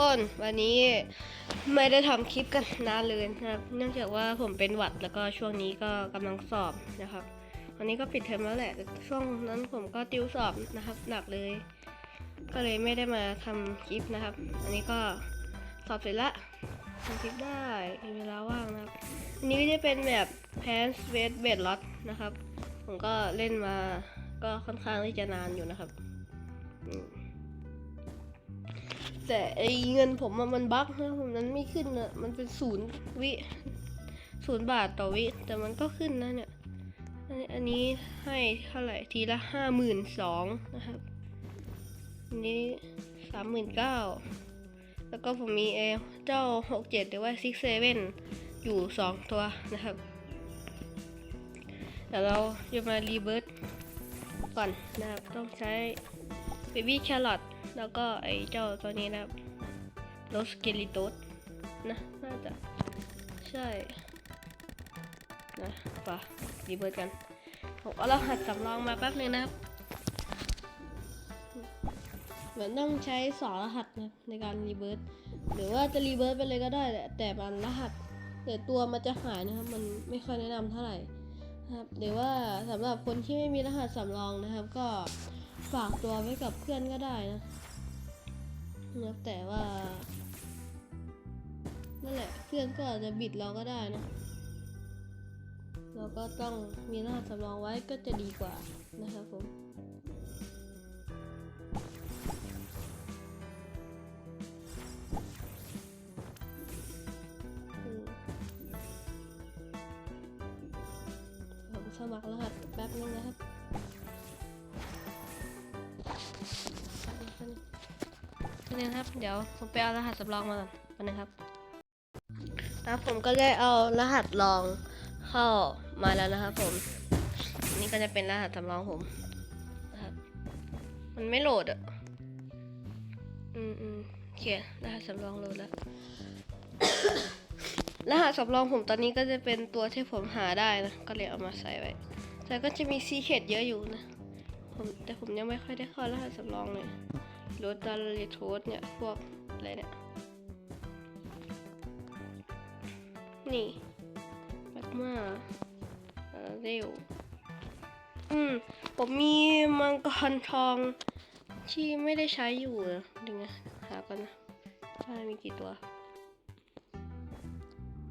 คนวันนี้ไม่ได้ทำคลิปกันนานเลยนะครับเนื่องจากว่าผมเป็นหวัดแล้วก็ช่วงนี้ก็กำลังสอบนะครับวันนี้ก็ปิดเทอมแล้วแหละ ช่วงนั้นผมก็ติวสอบนะครับ หนักเลย ก็เลยไม่ได้มาทำคลิปนะครับ อันนี้ก็สอบเสร็จละทำคลิปได้มีเวลาว่างนะครับ อันนี้จะเป็นแบบ Pants w e i t b e d Lot นะครับ ผมก็เล่นมาก็ค่อนข้างที่จะนานอยู่นะครับ อืม แต่ไอเงินผมมันบั๊กนะผมนั้นไม่ขึ้นอะมันเป็นศูนย์วิศูนย์บาทต่อวิ แต่มันก็ขึ้นนะเนี่ยอันนี้อันนี้ให้เท่าไหร่ทีละห้าหมื่นสองนะครับอันนี้สามหมื่นเก้าแล้วก็ผมมีเอเจ้าหกเจ็ดหรือว่าซิกเซเว่นอยู่สองตัวนะครับเดี๋ยวเราจะมารีเบิร์ตก่อนนะครับ ต้องใช้เบบี้แครอท แล้วก็ไอ้เจ้าตัวนี้นะครับโรสเกลิโตสนะน่าจะใช่นะป่ะรีเบิร์ดกันผมเอารหัสสำรองมาแป๊บนึงนะครับเหมือนต้องใช้สองรหัสนะในการรีเบิร์ดหรือว่าจะรีเบิร์ดไปเลยก็ได้แหละแต่มันรหัสแต่ตัวมันจะหายนะครับ มันไม่ค่อยแนะนำเท่าไหร่ครับหรือว่าสำหรับคนที่ไม่มีรหัสสำรองนะครับ ก็ฝากตัวไว้กับเพื่อนก็ได้นะ นะแต่ว่านั่นแหละเพื่อนก็อาจจะบิดเราก็ได้นะ เราก็ต้องมีรหัสสำรองไว้ก็จะดีกว่านะครับผมอืมผมสมัครรหัสแป๊บนึงนะครับ นี่นะครับ เดี๋ยวผมไปเอารหัสสำรองมาก่อนแป๊บนึงครับแล้วผมก็ได้เอารหัสรองเข้ามาแล้วนะครับผม นี่ก็จะเป็นรหัสสำรองผมนะครับมันไม่โหลดอะ อืมอืมโอเครหัสสำรองโหลดแล้วรหัสสำรองผมตอนนี้ก็จะเป็นตัวที่ผมหาได้นะ ก็เลยเอามาใส่ไว้ แต่ก็จะมีซีเคดเยอะอยู่นะ ผมแต่ผมยังไม่ค่อยได้เข้ารหัสสำรองเลย รถดาริโทสเนี่ย พวกอะไรเนี่ย นี่แบกมาเร็ว อืม ผมมีมังกรทองที่ไม่ได้ใช้อยู่ดึงนะหากันนะว่ามีกี่ตัว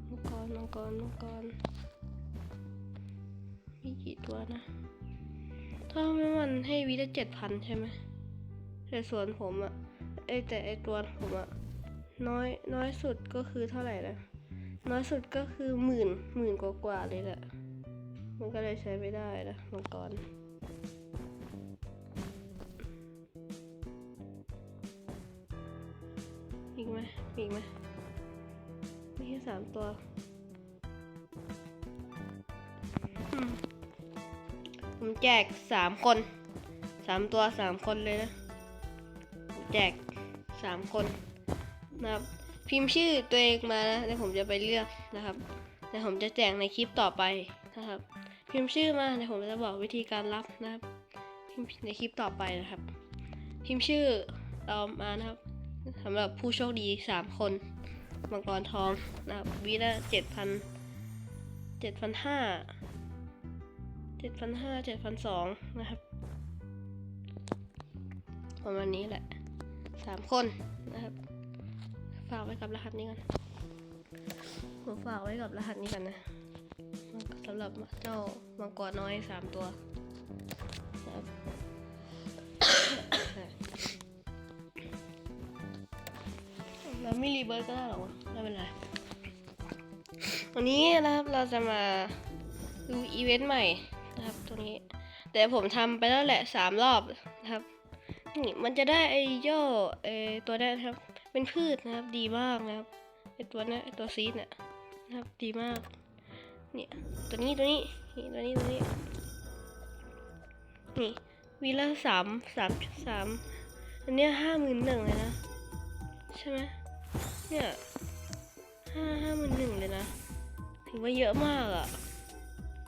มังกร มังกร มังกร มีกี่ตัวนะ ถ้าไม่มันให้วิได้เจ็ดพันใช่ไหม แต่ส่วนผมอะไอแต่ไอตัวผมอะน้อยน้อยสุดก็คือเท่าไหร่นะน้อยสุดก็คือหมื่นหมื่นกว่ากว่าเลยแหละมันก็เลยใช้ไม่ได้นะมังกรอีกไหมอีกไหมมีแค่สามตัวผมแจกสามคนสามตัวสามคนเลยนะ แจกสามคนนะครับ พิมพ์ชื่อตัวเองมานะแล้วผมจะไปเลือกนะครับแล้วผมจะแจกในคลิปต่อไปนะครับ พิมพ์ชื่อมาเดี๋ยวผมจะบอกวิธีการรับนะครับพิมพ์ในคลิปต่อไปนะครับ พิมพ์ชื่อเรามานะครับสำหรับผู้โชคดีสามคนมังกรทองนะครับวีละเจ็ดพันเจ็ดพันห้าเจ็ดพันห้าเจ็ดพันสองนะครับประมาณนี้แหละ สามคนนะครับ ฝากไว้กับรหัสนี้ก่อนผมฝากไว้กับรหัสนี้กันนะสำหรับเจ้ามังกรน้อยสามตัวนะครับเราไม่รีเบิร์ตก็ได้หรอกไม่เป็นไรวันนี้นะครับเราจะมาดูอีเวนต์ใหม่นะครับตรงนี้ แต่ผมทำไปแล้วแหละสามรอบ มันจะได้ไอ้ย่อไอ้ตัวนั้นะครับ เป็นพืชนะครับดีมากนะครับไอ้ตัวนั้ไอ้ตัวซีดเนี่ยนะครับดีมาก เนี่ยตัวนี้ตัวนี้นี่ตัวนี้ตัวนี้นี่วีละสามสามสามอันเนี้ยห้าหมื่นหนึ่งเลยนะ ใช่ไหมเนี่ยห้าห้าหมื่นหนึ่งเลยนะ ถือว่าเยอะมากอะ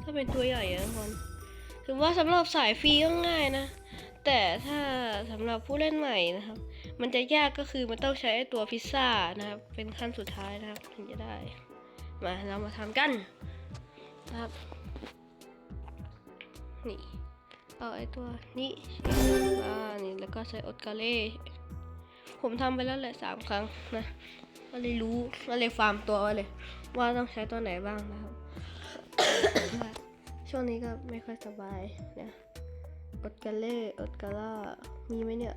ถ้าเป็นตัวใหญ่อะทุกคนถือว่าสำหรับสายฟรีก็ง่ายนะ แต่ถ้าสำหรับผู้เล่นใหม่นะครับ มันจะยากก็คือมันต้องใช้ตัวพิซซ่านะครับ เป็นขั้นสุดท้ายนะครับถึงจะได้ มาเรามาทำกันนะครับ นี่เอาไอ้ตัวนี้มานี่แล้วก็ใช้ออดกาเล่ผมทำไปแล้วแหละสามครั้งนะก็เลยรู้ก็เลยฟาร์มตัวไว้เลย ว่าต้องใช้ตัวไหนบ้างนะครับ ช่วงนี้ก็ไม่ค่อยสบายเนี่ย อดกาเล่อดกาล่า มีไหมเนี่ย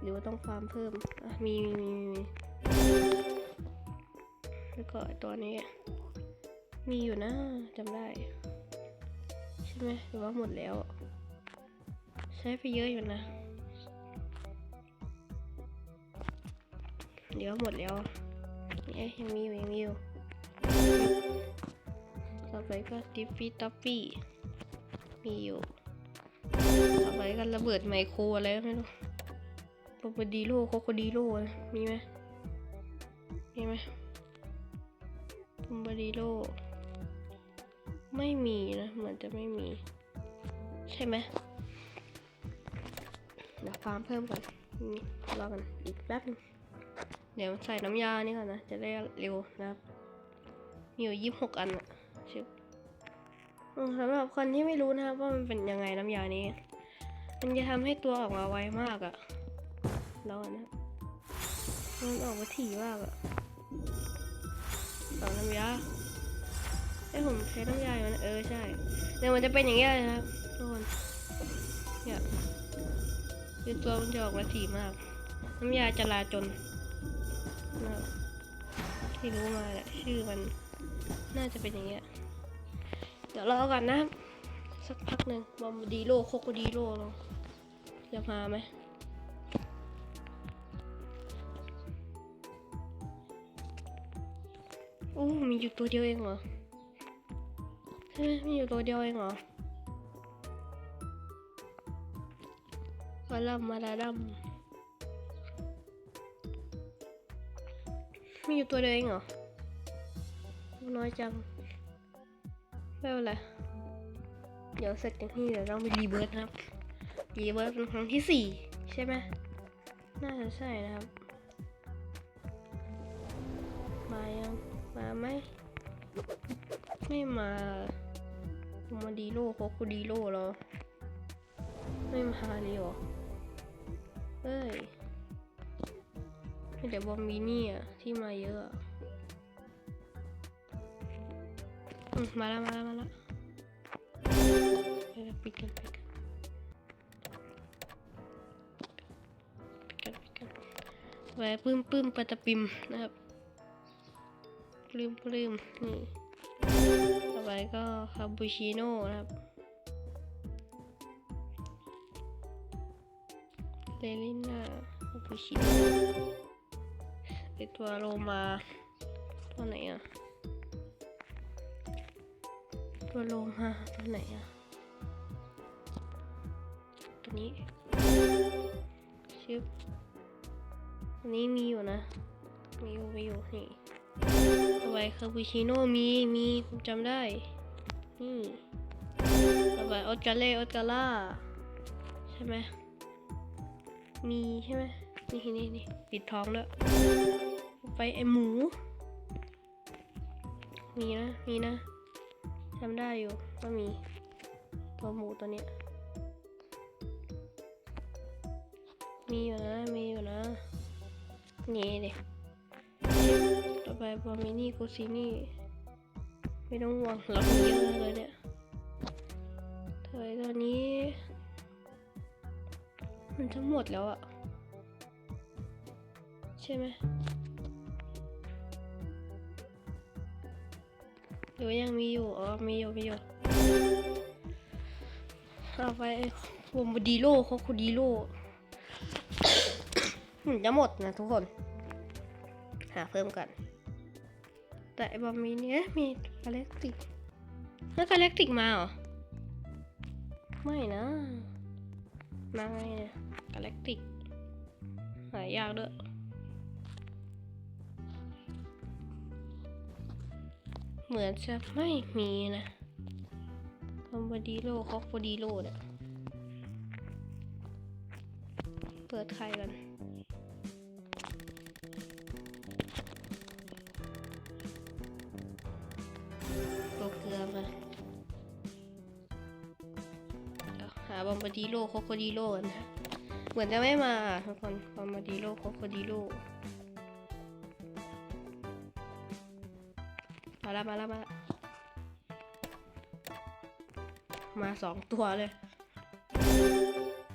หรือว่าต้องฟาร์มเพิ่มอะมีมีมีมีแล้วก็ตัวนี้ มีอยู่นะจำได้ ใช่ไหมหรือว่าหมดแล้ว ใช้ไปเยอะอยู่นะ เดี๋ยวหมดแล้วเนี่ยยังมีอยู่ยังมีอยู่ต่อไปก็ติฟฟี่ท็อฟฟี่มีอยู่ ต่อไปก็ระเบิดไมโครอะไรก็ไม่รู้โคโคดีโลโคโคดีโลมีไหมมีไหมบุมบาดีโลไม่มีนะเหมือนจะไม่มี ใช่ไหมเดี๋ยวฟาร์มเพิ่มก่อนนี่รอกันอีกแป๊บนึงเดี๋ยวใส่น้ำยานี่ก่อนนะ จะได้เร็วนะครับมีอยู่ยี่สิบหกอันอะชิบสำหรับคนที่ไม่รู้นะครับว่ามันเป็นยังไงน้ำยานี้ มันจะทำให้ตัวออกมาไวมากอะแล้วก่อนนะมันออกมาถี่มากอะต่อน้ำยาไอ้ยผมใช้น้ำยาอยู่นะเออใช่เดี๋ยวมันจะเป็นอย่างเงี้ยนะครับทุกคนเนี่ยคือตัวมันจะออกมาถี่มาก น้ำยาจราจนนะที่รู้มาแหละชื่อมันน่าจะเป็นอย่างเงี้ยเดี๋ยวรอก่อนนะสักพักหนึ่งบอมดีโลโคโคดีโลลอง จะมาไหมโอ้มีอยู่ตัวเดียวเองเหรอใช่ไหมมีอยู่ตัวเดียวเองเหรอมาลัมมาลาดัมมีอยู่ตัวเดียวเองเหรอน้อยจังไม่เป็นไรเดี๋ยวเสร็จจากนี้เดี๋ยวเราไปรีเบิร์ดนะครับ รีเบิร์ดเป็นครั้งที่สี่ใช่ไหมน่าจะใช่นะครับ มายัง มาไหม ไม่มามาดีโลโคคูดีโลเหรอ ไม่มาเลยหรอเฮ้ยมีแต่บอมบินี่อะ ที่มาเยอะอะมาแล้วมาแล้วมาแล้วปิดกันปิด ไว้ปื้มปื้มปะตะปิมนะครับปลื้มปลื้มนี่ต่อไปก็คาปูชิโน่นะครับเลลิน่าคาปูชิโน่ไอตัวโลมาตัวไหนอะตัวโลมาตัวไหนอะตัวนี้ชิบ อันนี้มีอยู่นะ มีอยู่มีอยู่นี่ต่อไปคาปูชิโน่มีมีผมจำได้ นี่ต่อไปออสการ์เล่ออสการ่าใช่ไหมมีใช่ไหมนี่นี่นี่ปิดท้องแล้วไปไอหมู มีนะ มีนะจำได้อยู่ว่ามี ตัวหมูตัวเนี้ยมีอยู่นะ มีอยู่นะ นี่เด็ต่อไปบอมินี่กูซินี่ ไม่ต้องห่วงเราเยอะเลยเนี่ยถอยตัวนี้ มันจะหมดแล้วอะใช่ไหมหรือว่ายังมีอยู่อ๋อมีอยู่มีอยู่เอาไปวมบดีโลโคคูดีโล จะหมดนะทุกคน หาเพิ่มกัน แต่บอมมีเนี้ยมีกาแล็กติกแล้วกาแล็กติกมาเหรอ ไม่นะ มาไงเนี่ยกาแล็กติกหายากด้วยเหมือนจะไม่มีนะคอมบดีโลคอกบดีโลเนี่ยตัวปิดไข่กัน ดีโลโคโคดีโลนะเหมือนจะไม่มาอะทุกคนบอมาดีโลโคโคดีโลมาล้วมาล้วมาล้วมาสองตัวเลย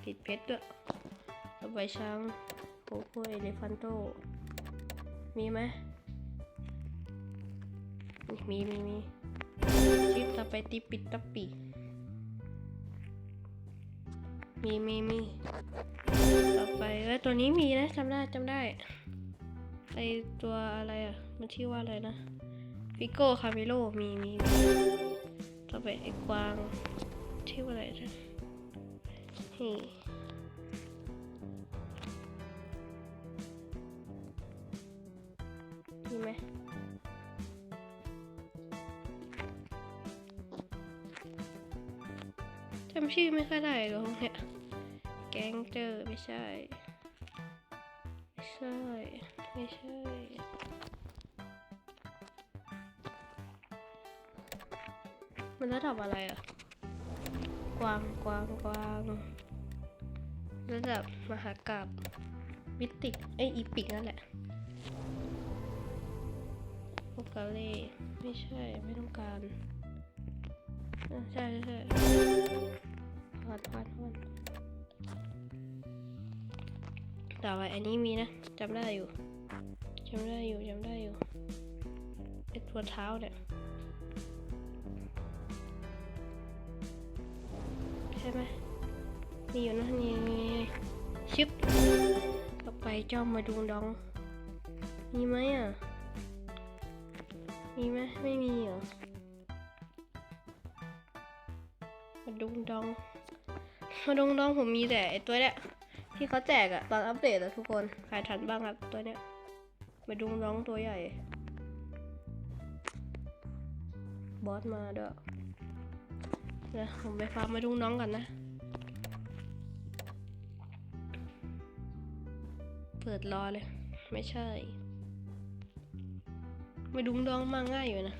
ติดเพชรด้วยเอาไปช้างโกโก้เอเลฟันโต มีไหมมีมีมีชิปตะไปติปิดตะปี มีมีมีต่อไปเอ้ยตัวนี้มีนะจำได้จำได้ไอตัวอะไรอะ มันชื่อว่าอะไรนะฟิโก้คาเมโลมีมีมต่อไปไอกวางชื่อว่าอะไรนะนี่มีไหมจำชื่อไม่ค่อยได้หรอกเนี่ย แก๊งเจอไม่ใช่ ไม่ใช่ ไม่ใช่มันระดับอะไรอะกวางกวางกวางระดับมหากราบมิติกไออีปิกนั่นแหละโอกาเล่ไม่ใช่ไม่ต้องการอะใช่ใช่ใช่พอดพอดพอด ต่อไปอันนี้มีนะจำได้อยู่จำได้อยู่จำได้อยู่ไอตัวเท้าเนี่ยใช่ไหมมีอยู่นะนี่ชิปต่อไปเจ้ามาดูดอง มีไหมอะ มีไหมไม่มีเหรอมาดูดอง มาดูดองผมมีแต่ไอตัวเนี้ยที่เขาแจกอะตอนอัปเดตอะทุกคนใครทันบ้างครับตัวเนี้ยมาดูน้องตัวใหญ่ บอสมาด้วยเดี๋ยวผมไปฟาร์มมาดูน้องก่อนนะเปิดรอเลย ไม่ใช่มาดูน้องมาง่ายอยู่นะ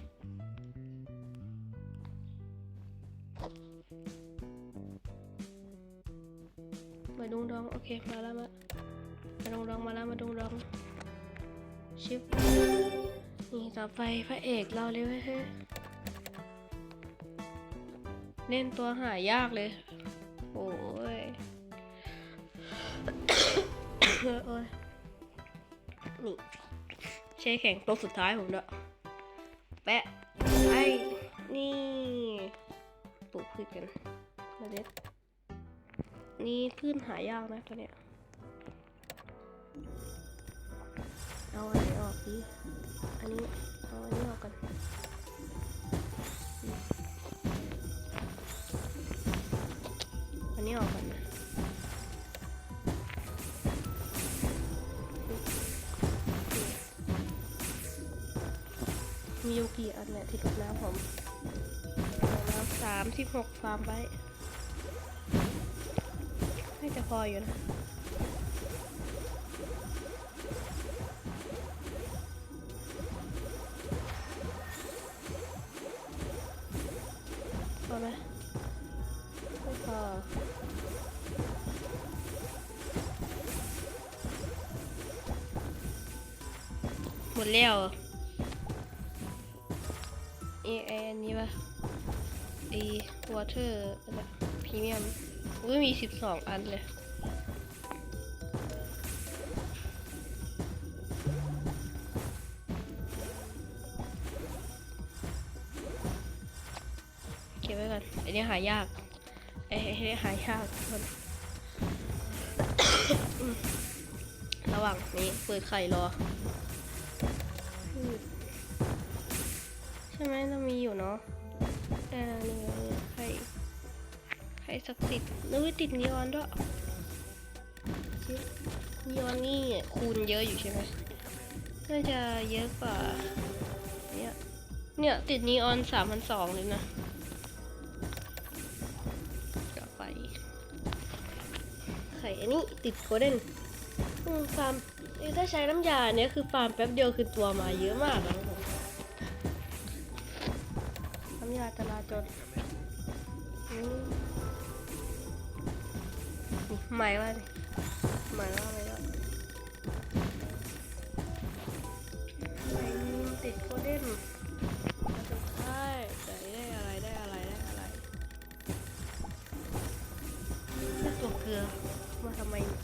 เค มาแล้วมามาดูน้องมาแล้วมาดูน้องชิปนี่ต่อไปพระเอกเราเลยเว้ยเฮ้ยเล่นตัวหายากเลย โอ้ยโอ้ยนี่ใช้แข่งตัวสุดท้ายผมด้วยแปะไอ้นี่ปลูกพืชกันมาเมล็ด นี่พืชหายากนะตัวเนี้ย เอาอันไหนออกดีอันนี้ เอาอันนี้ออกกันอันนี้ออกก่อนนะมีอยู่กี่อันเนี่ยที่ลดน้ำผมแล้วสามสิบหกฟาร์มไว้ น่าจะพออยู่นะพอไหมไม่พอหมดแล้วเอไออันนี้ปะไอวอเตอร์พรีเมียม อุ้ยมีสิบสองอันเลยเก็บไว้ก่อนอันนี้หายากไอ้ไอ้นี่หายากทุกคนระหว่างนี้เปิดไข่รอ ใช่ไหมเรามีอยู่เนาะเออนี่ ไงไข่ไข่ศักดิ์สิทธิ์นึกว่าติดนีออนด้วยชินีออนนี่คูณเยอะอยู่ใช่ไหมน่าจะเยอะกว่าเนี่ยเนี่ยติดนีออนสามพันสองเลยนะกลับไปไข่อันนี้ติดโกลเด้นอืมฟาร์มถ้าใช้น้ำยาเนี้ยคือฟาร์มแป๊บเดียวคือตัวมาเยอะมากนะผมน้ำยาจราจร นี่หมายว่าดิหมายว่าอะไรก็ไอ้นี่ติดโกลเด้นมาสุดท้ายแต่ได้อะไรได้อะไรได้อะไรได้ตัวเกลือมาทำไมเนี่ย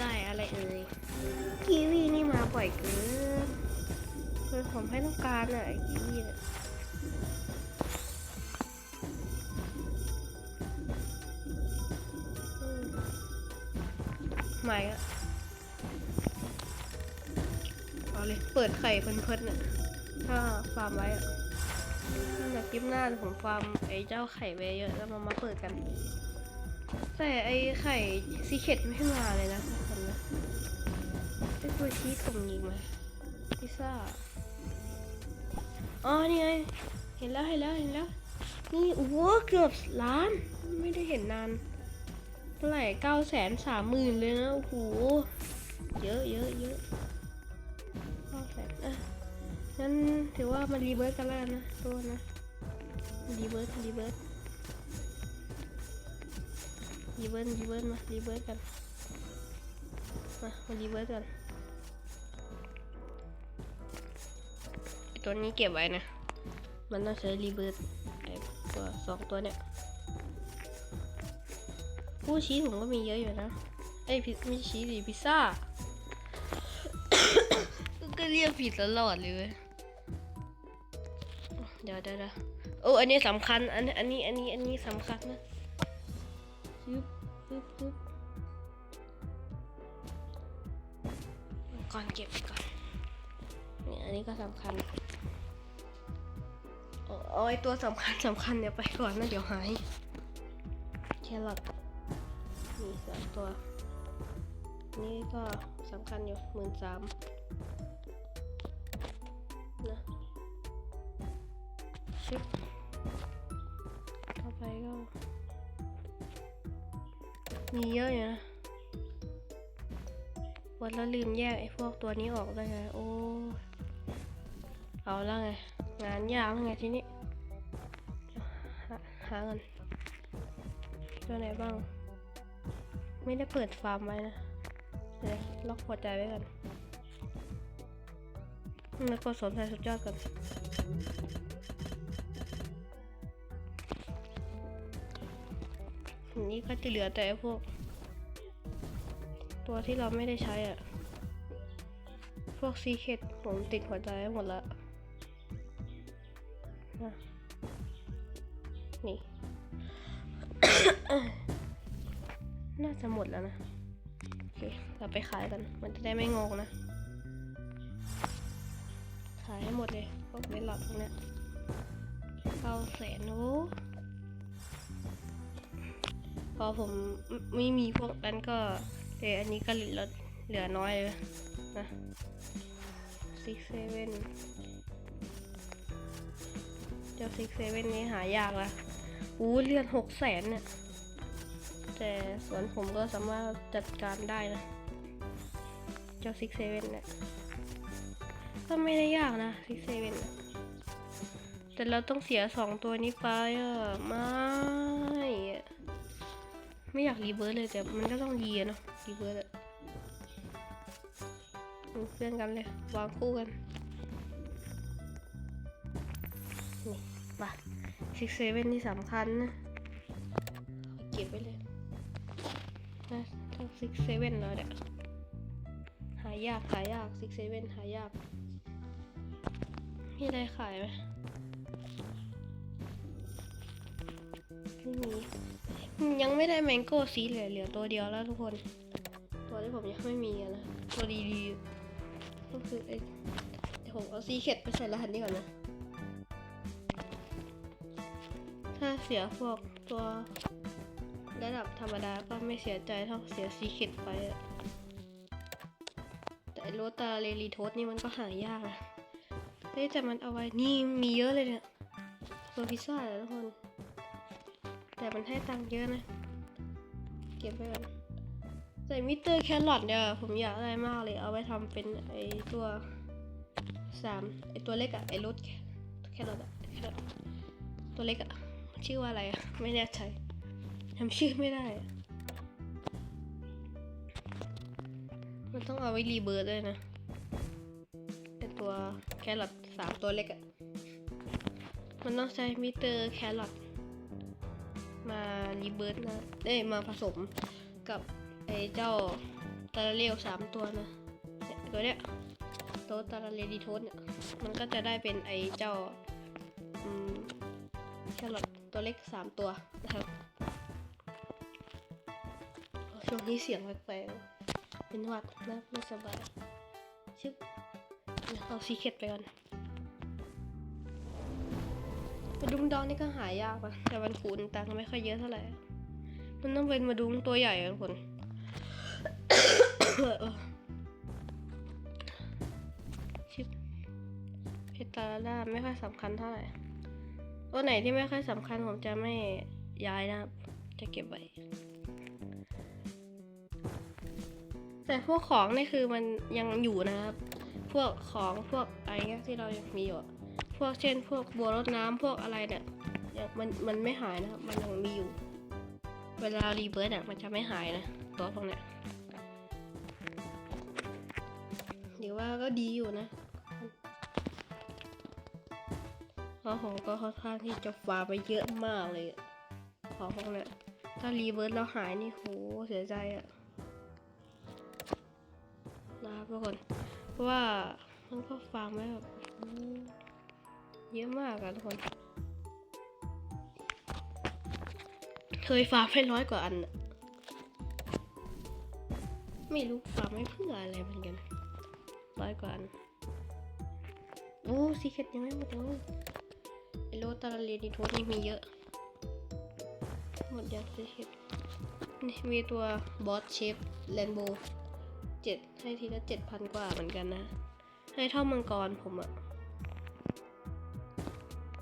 ได้อะไรเอ่ยกีวีนี่มาบ่อยเกินคือผมให้ต้องการอะไอ้กีวีเนี่ย ไม่เอาเลย เปิดไข่เพลินๆน่ะถ้าฟาร์มไว้อะนั่นแหะคลิปหน้าผมฟาร์มไอ้เจ้าไข่ไว้เยอะแล้วมามาเปิดกัน แต่ไอ้ไข่ซีเคดไม่ให้มาเลยนะทุกคนนะไอ้ตัวชีสผมยิงมาพิซซ่าอ๋อนี่ไงเห็นแล้วเห็นแล้วเห็นแล้วนี่โอ้เกือบล้าน ไม่ได้เห็นนาน เท่าไหร่เก้าแสนสามหมื่นเลยนะโอ้โหเยอะเยอะเยอะเก้าแสนอะงั้นถือว่ามารีเบิร์ตกันแล้วนะตัวนะรีเบิร์ตรีเบิร์ตรีเบิร์ตรีเบิร์ตมารีเบิร์ตกันมามารีเบิร์ตกันตัวนี้เก็บไว้นะ มันต้องใช้รีเบิร์ตไอตัวสองตัวเนี่ย ผู้ชีสผมก็มีเยอะอยู่นะ เอ้ยพิซไม่ใช่ชีสดิพิซซ่า ก็เรียกผิดตลอดเลยเว้ยเดี๋ยวเดี๋ยวเดี๋ยวโอ้อันนี้สำคัญ อันอันนี้ อันนี้ อันนี้สำคัญนะยึบยึบยึบก่อนเก็บก่อนนี่อันนี้ก็สำคัญเอาเอาไอตัวสำคัญสำคัญเนี่ยไปก่อนนะเดี๋ยวหายแครอท มีสามตัว นี่ก็สำคัญอยู่หมื่นสามนะชิปต่อไปก็ มีเยอะอยู่นะวันแล้วลืมแยกไอ้พวกตัวนี้ออกได้ไงโอ้ เอาแล้วไง งานยากแล้วไงทีนี้ หาหาเงินตัวไหนบ้าง ไม่ได้เปิดฟาร์มไว้นะเดี๋ยวล็อกหัวใจไว้ก่อนแล้วก็สนใจสุดยอดก่อนอันนี้ก็จะเหลือแต่พวก ตัวที่เราไม่ได้ใช้อะพวกซีเคดผมติดหัวใจหมดแล้วนะนี่ น่าจะหมดแล้วนะ โอเค เราไปขายกัน มันจะได้ไม่งงนะ ขายให้หมดเลยพวกเวลลอดพวกเนี้ยเก้าแสนโอ้พอผมไม่มีพวกนั้นก็เอออันนี้ก็เหลือเหลือน้อยเลยนะ six seven เจ้า six seven นี้หายากละอู้เลือดหกแสนเนี่ย แต่สวนผมก็สามารถจัดการได้นะ เจ้าซิกเซเว่นเนี่ยก็ไม่ได้ยากนะซิกเซเว่นแต่เราต้องเสียสองตัวนี้ไปอะไม่ไม่อยากรีเวิร์สเลยแต่มันก็ต้องรีเนาะรีเวิร์สอะเป็นเพื่อนกันเลยวางคู่กันนี่มาซิกเซเว่นที่สำคัญนะ ซิกเซเว่นเลยเนี่ยหายาก หายากซิกเซเว่นหายาก มีอะไรขายไหมไม่มียังไม่ได้แมงโก้ซีเหลือเหลือตัวเดียวแล้วทุกคน ตัวที่ผมยังไม่มีนะ ตัวดีๆก็คือไอ้ผมเอาซีเข็ดไปใส่รหัสนี้ก่อนนะ ถ้าเสียพวกตัว ระดับธรรมดาก็ไม่เสียใจเท่าเสียซีเค็ดไป แต่โรตาเรลีโทสนี่มันก็หายากนะเฮ้แต่มันเอาไว้ นี่มีเยอะเลยเนี่ยตัวพิซซ่าเหรอทุกคน แต่มันให้ตังค์เยอะนะ เก็บไว้ก่อนแต่มิสเตอร์แครอทเนี่ยผมอยากได้มากเลย เอาไว้ทำเป็นไอตัวสามไอตัวเล็กอะไอรถแครอทอะแครอทตัวเล็กอะชื่อว่าอะไรอะไม่แน่ใจ จำชื่อไม่ได้ มันต้องเอาไว้รีเบิร์ดด้วยนะไอตัวแครอทสามตัวเล็กอะมันต้องใช้มิเตอร์แครอทมารีเบิร์ดนะ เอ้ย มาผสมกับไอเจ้าตาเรียวสามตัวนะเนี่ยตัวเนี้ยตัวตาเรียดีโทสเนี่ย มันก็จะได้เป็นไอเจ้าแครอทตัวเล็กสามตัวนะครับ ช่วงนี้เสียงแปลกๆเป็นหวัดนะไม่สบายชึบเดี๋ยวเอาซีเคร็ตไปก่อนมาดุมดองนี่ก็หายากอะแต่มันคูณตังค์ไม่ค่อยเยอะเท่าไหร่ มันต้องเป็นมาดุมตัวใหญ่อะทุกคนชิปเพชรตาล่าไม่ค่อยสำคัญเท่าไหร่ ตัวไหนที่ไม่ค่อยสำคัญผมจะไม่ย้ายนะครับ จะเก็บไว้ แต่พวกของนี่คือมันยังอยู่นะครับ พวกของพวกอะไรเงี้ยที่เรายังมีอยู่ พวกเช่น พวกบัวรดน้ำพวกอะไรเนี่ยมันมันไม่หายนะครับ มันยังมีอยู่ เวลารีเบิร์ดอะมันจะไม่หายนะตัวพวกเนี้ยเดี๋ยวว่าก็ดีอยู่นะเพราะผมก็ค่อนข้างที่จะฟาไปเยอะมากเลยของพวกเนี้ยถ้ารีเบิร์ดแล้วหายนี่โหเสียใจอะนะ ทุกคน เพราะว่ามันก็ฟาร์มไว้แบบเยอะมากอะทุกคน เคยฟาร์มให้ร้อยกว่าอัน ไม่รู้ฟาร์มไม่เพื่ออะไรเหมือนกันร้อยกว่าอัน โอ้ซีเคร็ตยังไม่หมดเลยไอโรตาราเรียดีโทสนี่มีเยอะ หมดยังซีเคร็ตนี่มีตัวบอสเชฟแลนโบ เจ็ดให้ทีละเจ็ดพันกว่าเหมือนกันนะ ให้เท่ามังกรผมอะ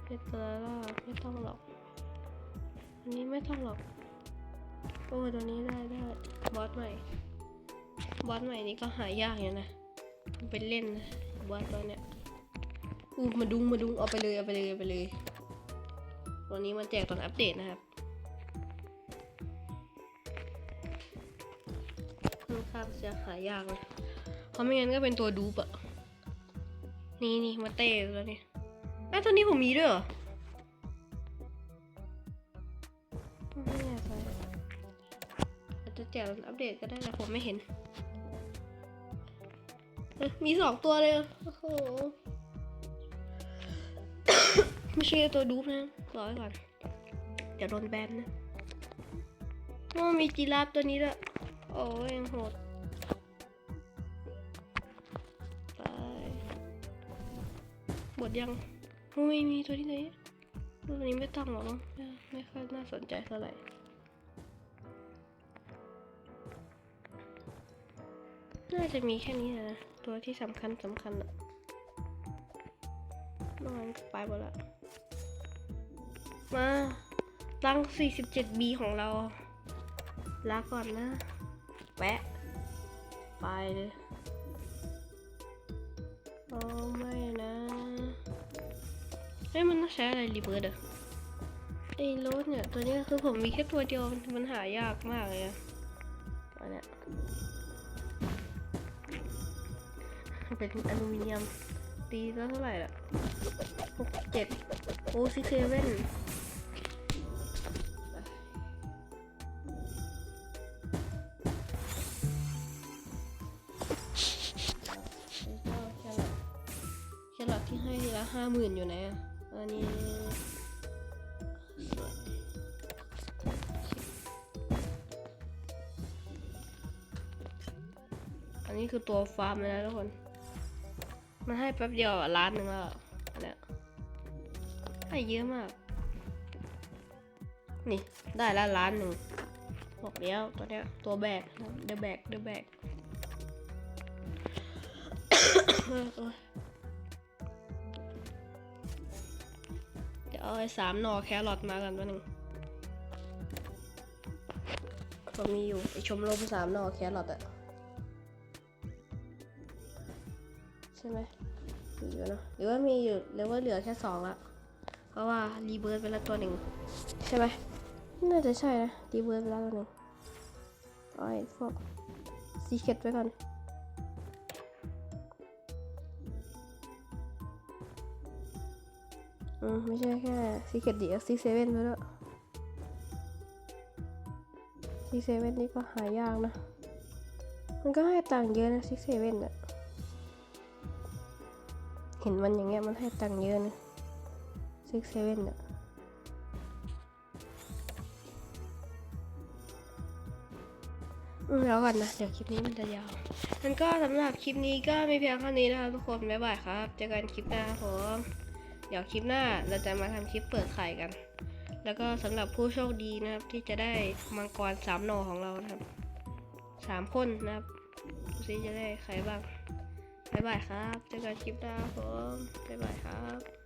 เพชรตาล่าไม่ต้องหรอก อันนี้ไม่ต้องหรอก โอ้ตัวนี้ได้ได้บอสใหม่ บอสใหม่นี้ก็หายากอยู่นะเป็นเล่นนะบอสตัวเนี้ยอู้มาดุงมาดุงเอาไปเลยเอาไปเลยเอาไปเลย ตัวนี้มันแจกตอนอัปเดตนะครับ จะหายากเลยเพราะไม่งั้นก็เป็นตัวดูปอะนี่นี่มาเต้แล้วนี่ไอ้ตัวนี้ผมมีด้วยเหรอไม่แน่ใจอาจจะแจกอัปเดตก็ได้แต่ผมไม่เห็น มีสองตัวเลยโอ้โหไม่ใช่ตัวดูนะรอไว้ก่อนเดี๋ยวโดนแบนนะโอ้มีจีราฟตัวนี้ด้วยโอ้ยโหด หมดยังโอ้ยมีตัวที่ไหนตัวนี้ไม่ต้องหรอกมั้งไม่ค่อยน่าสนใจเท่าไหร่น่าจะมีแค่นี้นะตัวที่สำคัญสำคัญอะนอนไปหมดละมาตั้ง 47B ของเรา ลาก่อนนะแวะไปเลย โอ้ไม่นะ เฮ้ยมันต้องใช้อะไรรีเบิร์ดอะไอ้โรสเนี่ยตัวนี้คือผมมีแค่ตัวเดียวมันหายากมากเลยอะตัวเนี้ยเป็นอลูมิเนียมตีแล้วเท่าไหร่ล่ะหกเจ็ดโอ้ซิเซเว่นแครอทที่ให้ทีละห้าหมื่นอยู่ไหนอะ นนี้คือตัวฟาร์มเลยนะทุกคน มันให้แป๊บเดียวล้านหนึ่งแล้วอะอันเนี่ยให้เยอะมาก นี่ได้ละล้านหนึ่งบอกแล้วตัวเนี้ยตัวแบกเดอะแบกเดอะแบกเดี๋ยวเอาไอ้สามหนอแครอทมากันตัวหนึ่งผมมีอยู่ไอชมรมสามหนอแครอทอะ ช่ไหมมีอยู่เนอะหรือว่ามีอยู่หรือว่าเหลือแค่สองละเพราะว่ารีเบิร์ดไปแล้วตัวหนึ่งใช่ไหมน่าจะใช่นะรีเบิร์ดไปแล้วตัวหนึ่งเอาไอ้พวกซีเคตไว้ก่อนอืมไม่ใช่แค่ซีเคตดีซีเซเว่นไปแล้วซิกเซเว่นนี่ก็หายากนะ มันก็ให้ตังค์เยอะนะซิกเซเว่นอะ เห็นมันอย่างเงี้ยมันให้ตังค์เยอะนะซิกเซเว่นอะแล้วกันนะ เดี๋ยวคลิปนี้มันจะยาวมันก็สำหรับคลิปนี้ก็มีเพียงเท่านี้นะครับทุกคน บ๊ายบายครับ เจอกันคลิปหน้าครับผมเดี๋ยวคลิปหน้าเราจะมาทำคลิปเปิดไข่กัน แล้วก็สำหรับผู้โชคดีนะครับที่จะได้มังกรสามหน่อของเรานะครับสามคนนะครับดูซิจะได้ใครบ้าง บ๊ายบายครับ เจอกันคลิปหน้าผมบ๊ายบายครับ